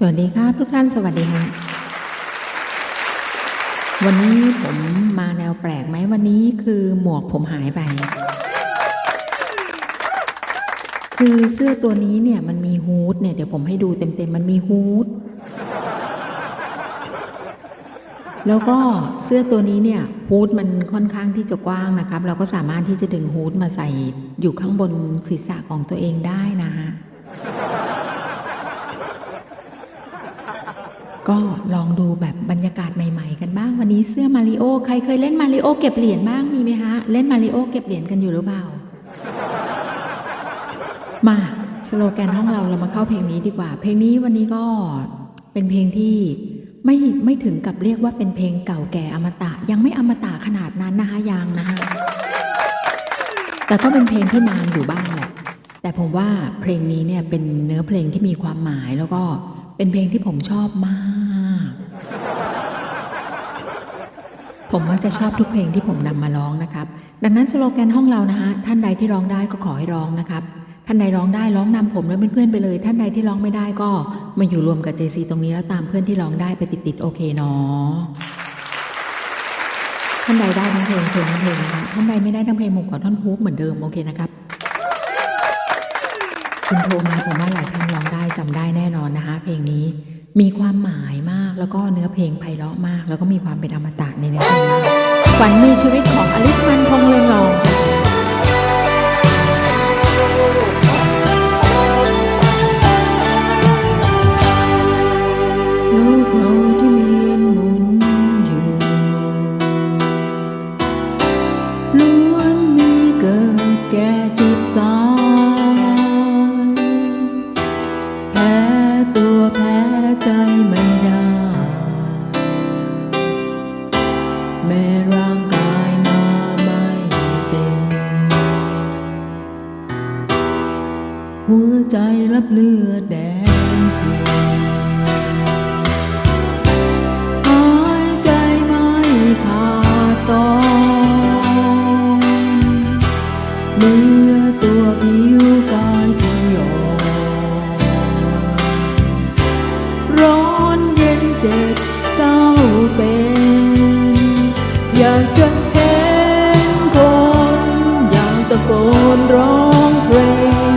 สวัสดีครับทุกท่านสวัสดีค่ะวันนี้ผมมาแนวแปลกไหมวันนี้คือหมวกผมหายไป คือเสื้อตัวนี้เนี่ยมันมีฮูดเนี่ยเดี๋ยวผมให้ดูเต็มๆมันมีฮูดแล้วก็เสื้อตัวนี้เนี่ยฮูดมันค่อนข้างที่จะกว้างนะครับ เราก็สามารถที่จะดึงฮูดมาใส่อยู่ข้างบนศีรษะของตัวเองได้นะฮะ ก็ลองดูแบบบรรยากาศใหม่ๆ กันบ้างวันนี้เสื้อมาริโอใครเคยเล่นมาริโอเก็บเหรียญบ้างมีไหมฮะเล่นมาริโอเก็บเหรียญกันอยู่หรือเปล่า มาสโลแกนห้องเราเรามาเข้าเพลงนี้ดีกว่า เพลงนี้วันนี้ก็เป็นเพลงที่ไม่ไม่ถึงกับเรียกว่าเป็นเพลงเก่าแก่อมตะ ยังไม่อมตะขนาดนั้นนะคะยังนะคะแต่ก็เป็นเพลงที่นานอยู่บ้างแหละ แต่ผมว่าเพลงนี้เนี่ยเป็นเนื้อเพลงที่มีความหมายแล้วก็เป็นเพลงที่ผมชอบมาก ผมมักจะชอบทุกเพลงที่ผมนำมาร้องนะครับ ดังนั้นสโลแกนห้องเรานะฮะท่านใดที่ร้องได้ก็ขอให้ร้องนะครับ ท่านใดร้องได้ร้องนำผมและเพื่อนๆไปเลย ท่านใดที่ร้องไม่ได้ก็มาอยู่รวมกับ JC ตรงนี้แล้วตามเพื่อนที่ร้องได้ไปติดๆโอเคเนาะท่านใดได้ทั้งเพลงเชิญทั้งเพลงนะคะท่านใดไม่ได้ทั้งเพลงผมขอท่อนฮุกเหมือนเดิมโอเคนะครับคุณโทรมาผมว่าหลายท่านร้องได้จำได้แน่นอนนะคะเพลงนี้ มีความหมายมากแล้วก็เนื้อเพลงไพเราะมาก แล้วก็มีความเป็นอมตะในเนื้อเพลงมากฝันมีชีวิตของอลิสมันพงเรืองรอง อดแดงสูงหายใจไม่ขาดตอนเมื่อตัวผิวกายที่ยอมร้อนเย็นเจ็บเศร้าเป็น อยากจะเห็นคนอยากตะโกนร้องเพลง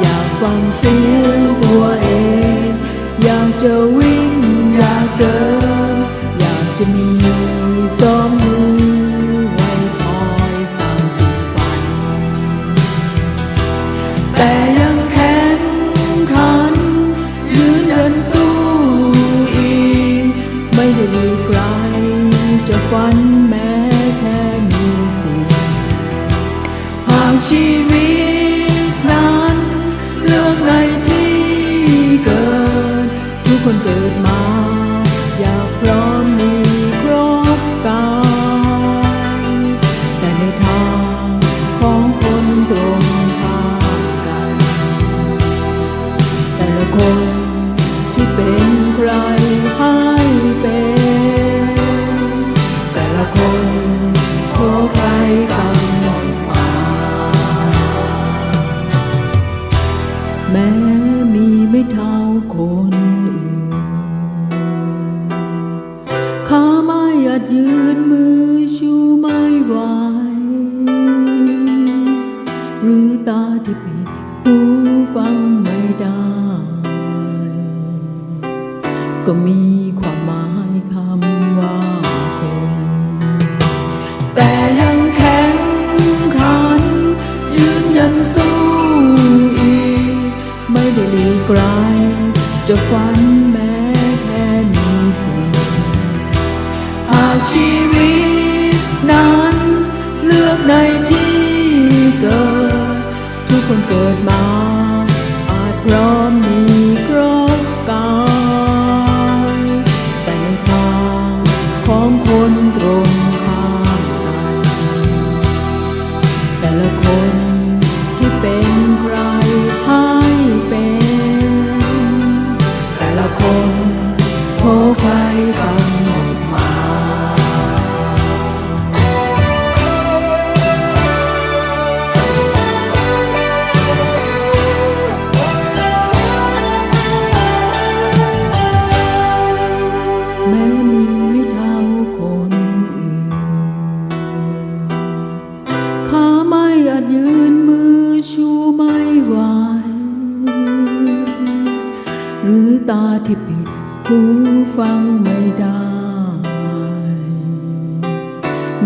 อยากฟังเสียง จะวิ่งอยากเดิน อยากจะมีสองมือไว้คอยสั่งสิ่งฝัน แต่ยังแข็งขัน ยืนยันสู้อีก ไม่ได้หลีกไกลจะฝันแม้แค่มีสิ่งหากชีวิต ก็มีความหมายคำว่าคน แต่ยังแข็งขัน ยืนยันสู้อีก ไม่ได้หลีกไกลจะฝันแม้แค่มีสิ่งหากชีวิตนั้น เลือกในที่เกิด ทุกคนเกิดมาอาจร้อ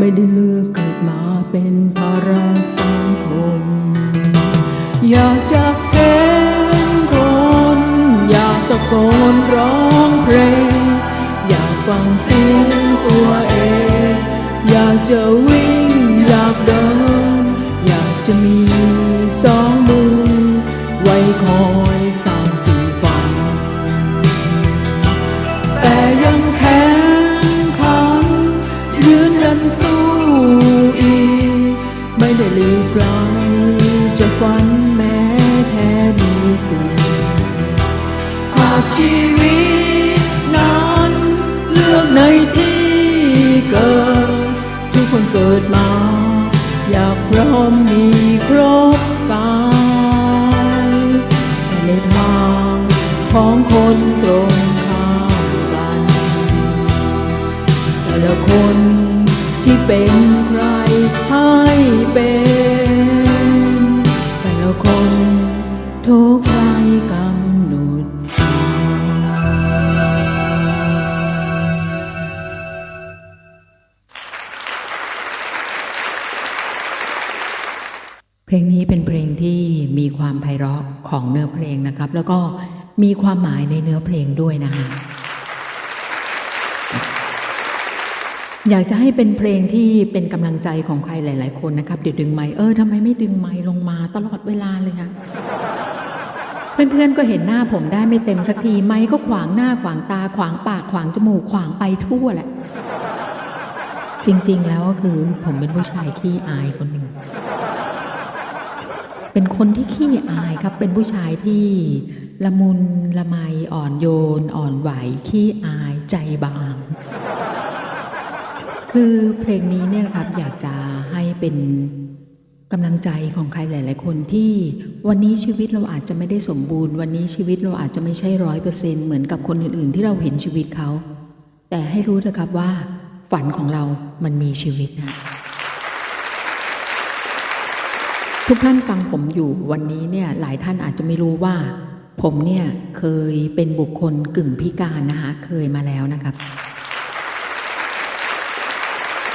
ไม่ได้เลือกเกิดมาเป็นภาระสังคม อยากจะเห็นคน อยากตะโกนร้องเพลง อยากฟังเสียงตัวเอง อยากจะวิ่ง อยากเดิน อยากจะมี ของคนตรงข้ามกัน แต่ละคนที่เป็นใครให้เป็น แต่ละคนทุกใครกำหนดเพลงนี้เป็นเพลงที่มีความไพเราะของเนื้อเพลงนะครับ แล้วก็ มีความหมายในเนื้อเพลงด้วยนะคะ อยากจะให้เป็นเพลงที่เป็นกำลังใจของใครหลาย ๆ คนนะครับเดี๋ยวดึงไม้เออทำไมไม่ดึงไม้ลงมาตลอดเวลาเลยคะเพื่อนๆก็เห็นหน้าผมได้ไม่เต็มสักทีไม้ก็ขวางหน้าขวางตา ขวางปากขวางจมูกขวางไปทั่วแหละ จริง ๆ แล้วก็คือผมเป็นผู้ชายขี้อายคนหนึ่ง เป็นคนที่ขี้อายครับ เป็นผู้ชายที่ละมุนละไมอ่อนโยน อ่อนไหวขี้อายใจบาง คือเพลงนี้เนี่ยนะครับอยากจะให้เป็นกำลังใจของใครหลาย ๆ คนที่วันนี้ชีวิตเราอาจจะไม่ได้สมบูรณ์ วันนี้ชีวิตเราอาจจะไม่ใช่ร้อยเปอร์เซ็นเหมือนกับคนอื่น ๆ ที่เราเห็นชีวิตเขา แต่ให้รู้เถอะครับว่าฝันของเรามันมีชีวิตนะ ทุกท่านฟังผมอยู่วันนี้เนี่ยหลายท่านอาจจะไม่รู้ว่า ผมเนี่ยเคยเป็นบุคคลกึ่งพิการนะคะเคยมาแล้วนะครับ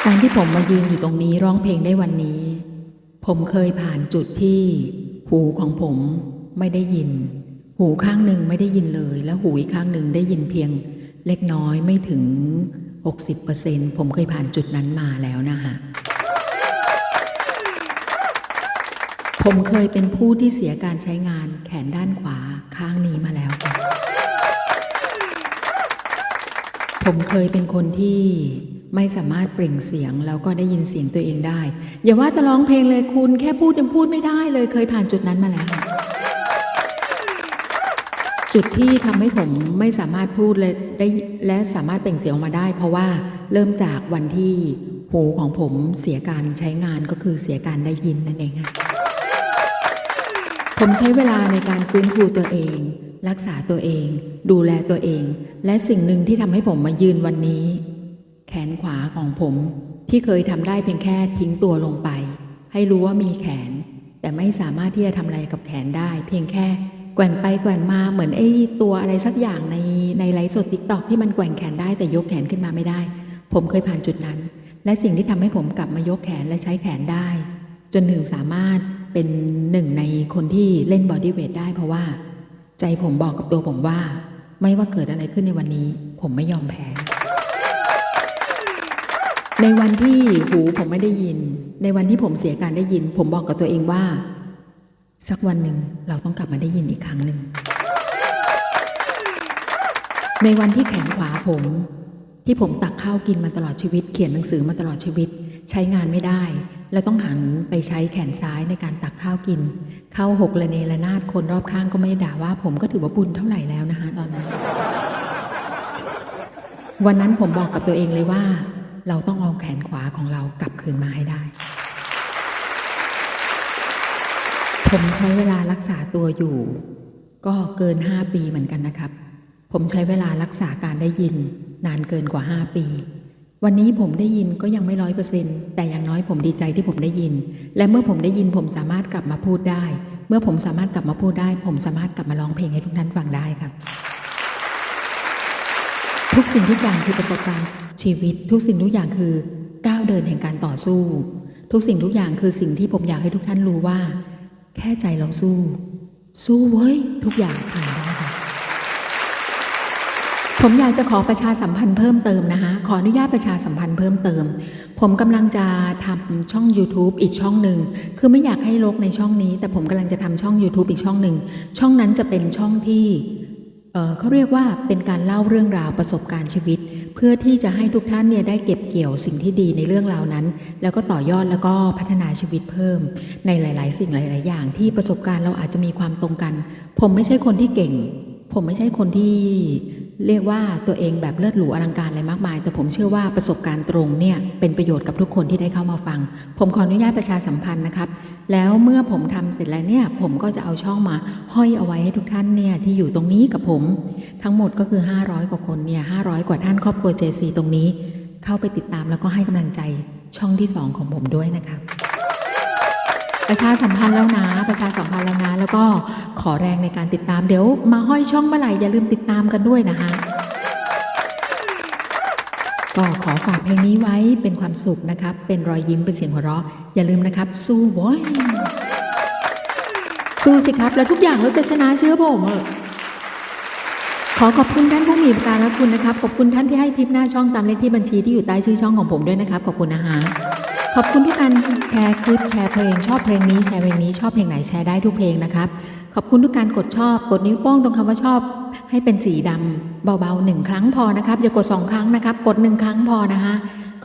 การที่ผมมายืนอยู่ตรงนี้ร้องเพลงได้วันนี้ ผมเคยผ่านจุดที่หูของผมไม่ได้ยิน หูข้างหนึ่งไม่ได้ยินเลย และหูอีกข้างหนึ่งได้ยินเพียงเล็กน้อยไม่ถึง 60%ผมเคยผ่านจุดนั้นมาแล้วนะคะ ผมเคยเป็นผู้ที่เสียการใช้งานแขนด้านขวาข้างนี้มาแล้วครับผมเคยเป็นคนที่ไม่สามารถเปล่งเสียงแล้วก็ได้ยินเสียงตัวเองได้ อย่าว่าแต่ร้องเพลงเลยคุณแค่พูดยังพูดไม่ได้เลยเคยผ่านจุดนั้นมาแล้ว จุดที่ทำให้ผมไม่สามารถพูดเลยได้และสามารถเปล่งเสียงออกมาได้ เพราะว่าเริ่มจากวันที่หูของผมเสียการใช้งานก็คือเสียการได้ยินนั่นเองค่ะ ผมใช้เวลาในการฟื้นฟูตัวเอง รักษาตัวเอง ดูแลตัวเอง และสิ่งหนึ่งที่ทำให้ผมมายืนวันนี้ แขนขวาของผมที่เคยทำได้เพียงแค่ทิ้งตัวลงไป ให้รู้ว่ามีแขน แต่ไม่สามารถที่จะทำอะไรกับแขนได้ เพียงแค่แกว่งไปแกว่งมาเหมือนไอ้ตัวอะไรสักอย่างในในไลฟ์สดติ๊กตอกที่มันแกว่งแขนได้แต่ยกแขนขึ้นมาไม่ได้ ผมเคยผ่านจุดนั้น และสิ่งที่ทำให้ผมกลับมายกแขนและใช้แขนได้ จนถึงสามารถ เป็นหนึ่งในคนที่เล่นบอดี้เวทได้เพราะว่า ใจผมบอกกับตัวผมว่า ไม่ว่าเกิดอะไรขึ้นในวันนี้ ผมไม่ยอมแพ้ในวันที่หูผมไม่ได้ยิน ในวันที่ผมเสียการได้ยิน ผมบอกกับตัวเองว่า สักวันหนึ่งเราต้องกลับมาได้ยินอีกครั้งหนึ่ง ในวันที่แขนขวาผม ที่ผมตักข้าวกินมาตลอดชีวิต เขียนหนังสือมาตลอดชีวิต ใช้งานไม่ได้ แล้วต้องหันไปใช้แขนซ้ายในการตักข้าวกิน เข้าหกระเนระนาดคนรอบข้างก็ไม่ด่าว่า ผมก็ถือว่าบุญเท่าไหร่แล้วนะคะตอนนั้น วันนั้นผมบอกกับตัวเองเลยว่า เราต้องเอาแขนขวาของเรากลับคืนมาให้ได้ ผมใช้เวลารักษาตัวอยู่ ก็เกิน5ปีเหมือนกันนะครับ ผมใช้เวลารักษาการได้ยิน นานเกินกว่า5ปี วันนี้ผมได้ยินก็ยังไม่ร้อยเปอร์เซ็นแต่อย่างน้อยผมดีใจที่ผมได้ยิน และเมื่อผมได้ยินผมสามารถกลับมาพูดได้ เมื่อผมสามารถกลับมาพูดได้ ผมสามารถกลับมาร้องเพลงให้ทุกท่านฟังได้ครับ ทุกสิ่งทุกอย่างคือประสบการณ์ชีวิต ทุกสิ่งทุกอย่างคือก้าวเดินแห่งการต่อสู้ ทุกสิ่งทุกอย่างคือสิ่งที่ผมอยากให้ทุกท่านรู้ว่า แค่ใจเราสู้ สู้เว้ยทุกอย่างผ่าน ผมอยากจะขอประชาสัมพันธ์เพิ่มเติมนะคะ ขออนุญาตประชาสัมพันธ์เพิ่มเติม ผมกำลังจะทำช่อง YouTube อีกช่องหนึ่ง คือไม่อยากให้ลกในช่องนี้ แต่ผมกำลังจะทำช่อง YouTube อีกช่องหนึ่ง ช่องนั้นจะเป็นช่องที่เเขาเรียกว่าเป็นการเล่าเรื่องราวประสบการณ์ชีวิต เพื่อที่จะให้ทุกท่านเนี่ยได้เก็บเกี่ยวสิ่งที่ดีในเรื่องราวนั้น แล้วก็ต่อยอดแล้วก็พัฒนาชีวิตเพิ่ม ในหลาย ๆ สิ่งหลาย ๆ อย่าง ที่ประสบการณ์เราอาจจะมีความตรงกัน ผมไม่ใช่คนที่เก่ง ผมไม่ใช่คนที่ เรียกว่าตัวเองแบบเลิศหรูอลังการอะไรมากมาย แต่ผมเชื่อว่าประสบการณ์ตรงเนี่ยเป็นประโยชน์กับทุกคนที่ได้เข้ามาฟัง ผมขออนุญาตประชาสัมพันธ์นะครับ แล้วเมื่อผมทำเสร็จแล้วเนี่ยผมก็จะเอาช่องมาห้อยเอาไว้ให้ทุกท่านเนี่ยที่อยู่ตรงนี้กับผม ทั้งหมดก็คือ 500 กว่าคนเนี่ย500กว่าท่านครอบครัว JC ตรงนี้ เข้าไปติดตามแล้วก็ให้กำลังใจช่องที่ 2 ของผมด้วยนะครับ ประชาสัมพันธ์แล้วนะ ประชาสัมพันธ์แล้วนะ แล้วก็ขอแรงในการติดตามเดี๋ยว มาห้อยช่องเมื่อไหร่อย่าลืมติดตามกันด้วยนะคะก็ขอฝากเพลงนี้ไว้เป็นความสุขนะครับ เป็นรอยยิ้มเป็นเสียงหัวเราะ อย่าลืมนะครับ สู้โว้ยสู้สิครับ แล้วทุกอย่างเราจะชนะเชื่อผมเถอขอขอบคุณท่านผู้มีการะคุณนะครับ ขอบคุณท่านที่ให้ทิปหน้าช่องตามเลขที่บัญชีที่อยู่ใต้ชื่อช่องของผมด้วยนะครับ ขอบคุณนะคะ ขอบคุณทุกการแชร์คลิปแชร์เพลงชอบเพลงนี้แชร์เพลงนี้ชอบเพลงไหนแชร์ได้ทุกเพลงนะครับ ขอบคุณทุกการกดชอบ กดนิ้วโป้งตรงคำว่าชอบ ให้เป็นสีดำเบาๆหนึ่งครั้งพอนะครับอย่ากดสองครั้งนะครับ กดหนึ่งครั้งพอนะคะ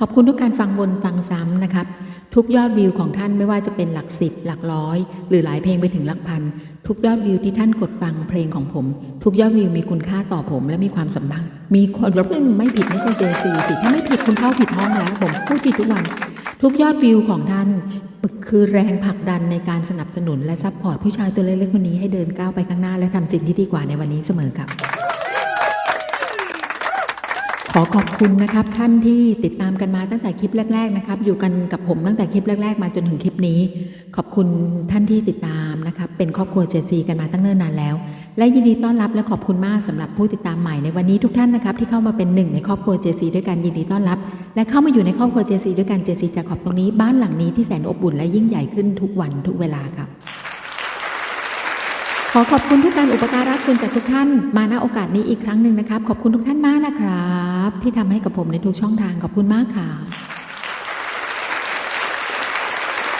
ขอบคุณทุกการฟังวนฟังซ้ำนะครับ ทุกยอดวิวของท่านไม่ว่าจะเป็นหลักสิบหลักร้อย หรือหลายเพลงไปถึงหลักพัน ทุกยอดวิวที่ท่านกดฟังเพลงของผม ทุกยอดวิวมีคุณค่าต่อผมและมีความสัมพันธ์มีคนไม่ผิดไม่ใช่ JC สิถ้าไม่ผิดคุณเข้าผิดห้องแล้วผมพูดผิดทุกวัน ทุกยอดวิวของท่านคือแรงผลักดันในการสนับสนุนและซัพพอร์ตผู้ชายตัวเล็กๆคนนี้ให้เดินก้าวไปข้างหน้าและทำสิ่งที่ดีกว่าในวันนี้เสมอครับขอขอบคุณนะครับท่านที่ติดตามกันมาตั้งแต่คลิปแรก ๆ นะครับ อยู่กันกับผมตั้งแต่คลิปแรก ๆ มาจนถึงคลิปนี้ ขอบคุณท่านที่ติดตามนะครับเป็นครอบครัวเจซีกันมาตั้งเนิ่นนานแล้ว และยินดีต้อนรับและขอบคุณมากสำหรับผู้ติดตามใหม่ในวันนี้ทุกท่านนะครับที่เข้ามาเป็นหนึ่งในครอบครัวเจซีด้วยกันยินดีต้อนรับ และเข้ามาอยู่ในครอบครัวเจซีด้วยกันเจซีจะขอบตรงนี้บ้านหลังนี้ที่แสนอบอุ่นและยิ่งใหญ่ขึ้นทุกวันทุกเวลาครับขอขอบคุณทุกการอุปการะคุณจากทุกท่านมาณโอกาสนี้อีกครั้งหนึ่งนะครับ ขอบคุณทุกท่านมากนะครับ ที่ทำให้กับผมในทุกช่องทางขอบคุณมากค่ะ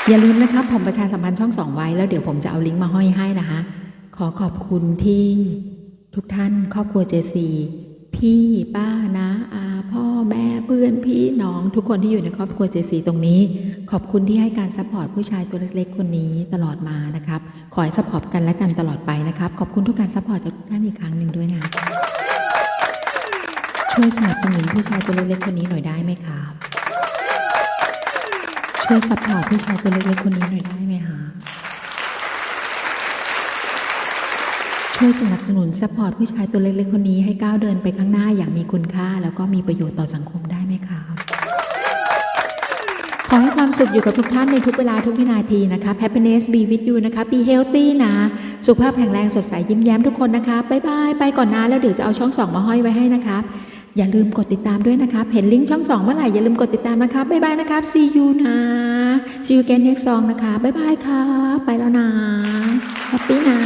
อย่าลืมนะครับผมประชาสัมพันธ์ช่องสองไว้แล้วเดี๋ยวผมจะเอาลิงก์มาห้อยให้นะคะ ขอขอบคุณที่ทุกท่านครอบครัวเจซีพี่ป้านะอาพ่อแม่เพื่อนพี่น้องทุกคนที่อยู่ในครอบครัวเจซีตรงนี้ ขอบคุณที่ให้การซัพพอร์ตผู้ชายตัวเล็กๆคนนี้ตลอดมานะครับ ขอให้ซัพพอร์ตกันและกันตลอดไปนะครับ ขอบคุณทุกการซัพพอร์ตจากทุกท่านอีกครั้งหนึ่งด้วยนะ ช่วยสนับสนุนผู้ชายตัวเล็กๆคนนี้หน่อยได้ไหมครับ ช่วยซัพพอร์ตผู้ชายตัวเล็กๆคนนี้หน่อยได้ไหมคะ ช่วยสนับสนุนซัพพอร์ตผู้ชายตัวเล็กๆคนนี้ให้ก้าวเดินไปข้างหน้าอย่างมีคุณค่า แล้วก็มีประโยชน์ต่อสังคมได้ไหมครับขอให้ความสุขอยู่กับทุกท่านในทุกเวลาทุกวินาทีนะครับ happiness be with you นะคะ be healthy นะ สุขภาพแข็งแรงสดใสยิ้มแย้มทุกคนนะคะบ๊ายบายไปก่อนนะแล้วเดี๋ยวจะเอาช่องสองมาห้อยไว้ให้นะครับอย่าลืมกดติดตามด้วยนะครับ เห็นลิงก์ช่องสองเมื่อไหร่อย่าลืมกดติดตามนะครับบ๊ายบายนะครับ see you นะ see you again next song นะคะบ๊ายบายครับไปแล้วนะ happy นะ